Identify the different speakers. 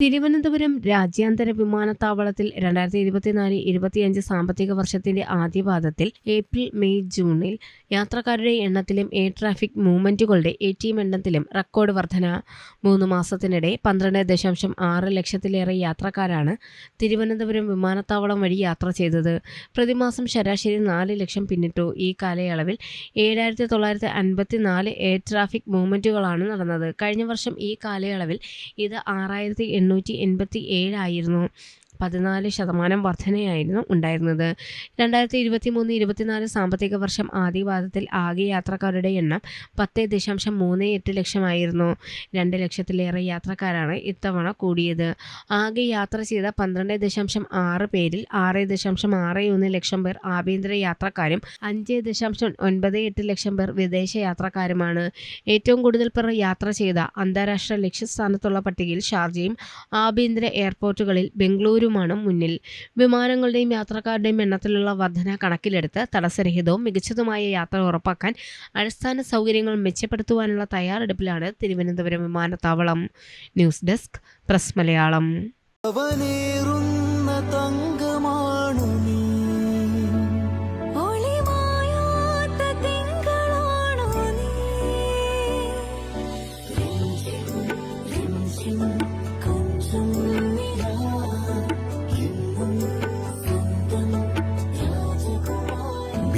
Speaker 1: തിരുവനന്തപുരം രാജ്യാന്തര വിമാനത്താവളത്തിൽ രണ്ടായിരത്തി ഇരുപത്തിനാല് ഇരുപത്തിയഞ്ച് സാമ്പത്തിക വർഷത്തിന്റെ ആദ്യപാദത്തിൽ ഏപ്രിൽ മെയ് ജൂണിൽ യാത്രക്കാരുടെ എണ്ണത്തിലും എയർ ട്രാഫിക് മൂവ്മെന്റുകളുടെ എ ടി എം എണ്ണത്തിലും റെക്കോർഡ് വർധന. മൂന്ന് മാസത്തിനിടെ പന്ത്രണ്ട് ദശാംശം ആറ് ലക്ഷത്തിലേറെ യാത്രക്കാരാണ് തിരുവനന്തപുരം വിമാനത്താവളം വഴി യാത്ര ചെയ്തത്. പ്രതിമാസം ശരാശരി നാല് ലക്ഷം പിന്നിട്ടു. ഈ കാലയളവിൽ ഏഴായിരത്തി തൊള്ളായിരത്തി അൻപത്തി നാല് എയർ ട്രാഫിക് മൂവ്മെന്റുകളാണ് നടന്നത്. കഴിഞ്ഞ വർഷം ഈ കാലയളവിൽ ഇത് ആറായിരത്തി എണ്ണൂറ്റി എൺപത്തി ഏഴായിരുന്നു പതിനാല് ശതമാനം വർധനയായിരുന്നു ഉണ്ടായിരുന്നത്. രണ്ടായിരത്തി ഇരുപത്തി മൂന്ന് ഇരുപത്തിനാല് സാമ്പത്തിക വർഷം ആദ്യപാദത്തിൽ ആകെ യാത്രക്കാരുടെ എണ്ണം പത്ത് ദശാംശം മൂന്ന് എട്ട് ലക്ഷമായിരുന്നു. രണ്ട് ലക്ഷത്തിലേറെ യാത്രക്കാരാണ് ഇത്തവണ കൂടിയത്. ആകെ യാത്ര ചെയ്ത പന്ത്രണ്ട് ദശാംശം ആറ് പേരിൽ ആറ് ദശാംശം ആറ് ഒന്ന് ലക്ഷം പേർ ആഭ്യന്തര യാത്രക്കാരും അഞ്ച് ദശാംശം ഒൻപത് എട്ട് ലക്ഷം പേർ വിദേശ യാത്രക്കാരുമാണ്. ഏറ്റവും കൂടുതൽ പേർ യാത്ര ചെയ്ത അന്താരാഷ്ട്ര ലക്ഷ്യസ്ഥാനത്തുള്ള പട്ടികയിൽ ഷാർജയും ആഭ്യന്തര എയർപോർട്ടുകളിൽ ബംഗളൂരുമാണ് മുന്നിൽ. വിമാനങ്ങളുടെയും യാത്രക്കാരുടെയും എണ്ണത്തിലുള്ള വർധന കണക്കിലെടുത്ത് തടസ്സരഹിതവും മികച്ചതുമായ യാത്ര ഉറപ്പാക്കാൻ അടിസ്ഥാന സൗകര്യങ്ങൾ മെച്ചപ്പെടുത്തുവാനുള്ള തയ്യാറെടുപ്പിലാണ് തിരുവനന്തപുരം വിമാനത്താവളം.
Speaker 2: News desk press Malayalam. രാജകുമാരി